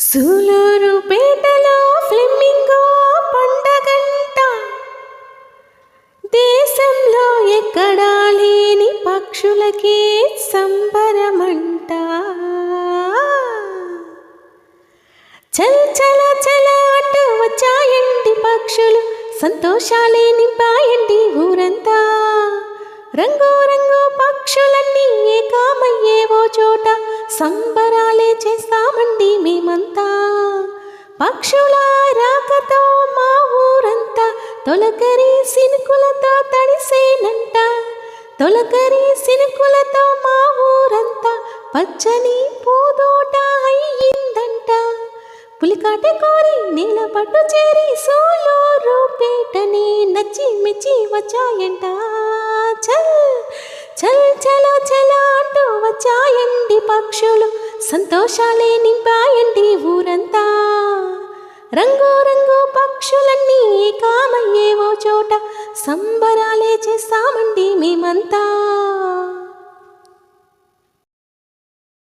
సూలూరు పేటలో ఫ్లెమింగో పండగంట. దేశంలో ఎక్కడా లేని పక్షులకే సంబరమంట. చల్ చల చల అంటూ వచ్చాయండి పక్షులు సంతోషాలే నింపాయండి ఊరంతా. రంగు రంగు పక్షులన్నీ ఏకామయ్యేవో చేస్తామండి మేమంతా. పక్షుల రాకతో మా ఊరంతా. తొలకరి సినుకులతో తడిసేనంట. తొలకరి సినుకులతో మా ఊరంతా. పచ్చని పూదోట అయ్యిందంట. పులికాట కోరి నీల పట్టు చేరి సోలో పేటని నచ్చి మెచ్చి వచ్చాయంట. చల్ చల్ చలో చలో అంటూ వచ్చాయండి పక్షులు. సంతోషాలే నింపాయండి ఊరంతా. రంగు రంగు పక్షులన్నీ కామయ్యేవో చోట సంబరాలే చేస్తామండి మేమంతా.